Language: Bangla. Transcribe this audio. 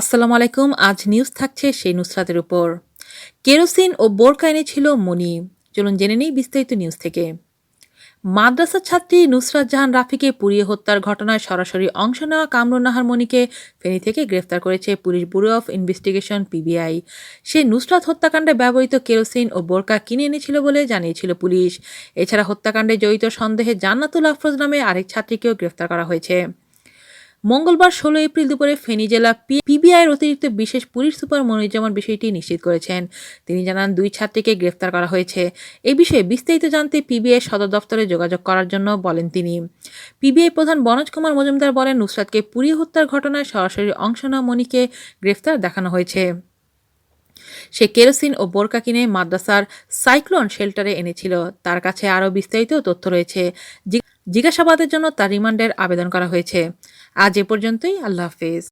আসসালামু আলাইকুম, আজ নিউজ থাকছে সেই নুসরাতের উপর। কেরোসিন ও বোরকা এনেছিল মনি। চলুন জেনে নেই বিস্তারিত নিউজ থেকে। মাদ্রাসা ছাত্রী নুসরাত জাহান রাফিকে পুড়িয়ে হত্যার ঘটনায় সরাসরি অংশ নেওয়া কামরুন নাহার মনিকে ফেনী থেকে গ্রেফতার করেছে police bureau of investigation PBI. সে নুসরাত হত্যাকাণ্ডে ব্যবহৃত কেরোসিন ও বোরকা কিনে এনেছিল বলে জানিয়েছিল পুলিশ। এছাড়া হত্যাকাণ্ডে জড়িত সন্দেহে জান্নাতুল আফরোজ নামে আরেক ছাত্রীকেও গ্রেফতার করা হয়েছে। মঙ্গলবার ষোলো এপ্রিল দুপুরে ফেনী জেলা পিবিআইয়ের অতিরিক্ত বিশেষ পুলিশ সুপার মনিরুজ্জামান বিষয়টি নিশ্চিত করেছেন, তিনি জানান দুই ছাত্রীকে গ্রেফতার করা হয়েছে। এ বিষয়ে বিস্তারিত জানতে পিবিআই সদর দফতরে যোগাযোগ করার জন্য বলেন তিনি। পিবিআই প্রধান বনজ কুমার মজুমদার বলেন, নুসরাতকে পুড়িয়ে হত্যার ঘটনায় সরাসরি অংশ নেওয়া মনিকে গ্রেফতার দেখানো হয়েছে। সে কেরোসিন ও বোরকা কিনে মাদ্রাসার সাইক্লোন শেল্টারে এনেছিল। তার কাছে আরও বিস্তারিত তথ্য রয়েছে। জিজ্ঞাসাবাদের জন্য তার রিমান্ডের আবেদন করা হয়েছে। আজ এ পর্যন্তই, আল্লাহ হাফেজ।